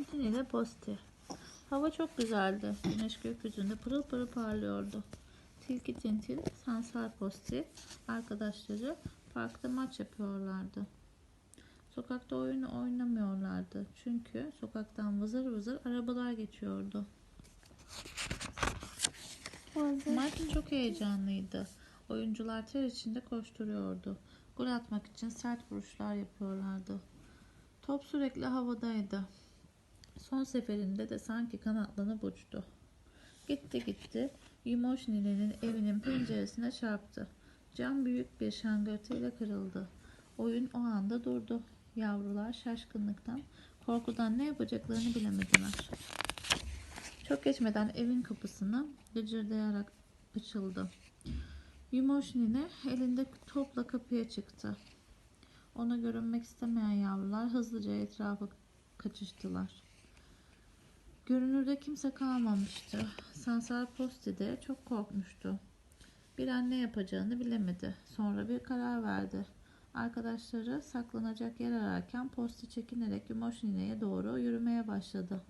İle Posti. Hava çok güzeldi. Güneş gökyüzünde pırıl pırıl parlıyordu. Tilki Tintin, Sansar Posti, arkadaşları parkta maç yapıyorlardı. Sokakta oyun oynamıyorlardı. Çünkü sokaktan vızır vızır arabalar geçiyordu. Maç çok heyecanlıydı. Oyuncular ter içinde koşturuyordu. Gol atmak için sert vuruşlar yapıyorlardı. Top sürekli havadaydı. Son seferinde de sanki kanatlanıp uçtu. Gitti gitti. Yumoş ninenin evinin penceresine çarptı. Cam büyük bir şangırtıyla kırıldı. Oyun o anda durdu. Yavrular şaşkınlıktan, korkudan ne yapacaklarını bilemediler. Çok geçmeden evin kapısını gıcırdayarak açıldı. Yumoş nine elinde topla kapıya çıktı. Ona görünmek istemeyen yavrular hızlıca etrafa kaçıştılar. Görünürde kimse kalmamıştı. Sansar Posti de çok korkmuştu. Bir an ne yapacağını bilemedi. Sonra bir karar verdi. Arkadaşları saklanacak yer ararken Posti çekinerek Yumoş nineye doğru yürümeye başladı.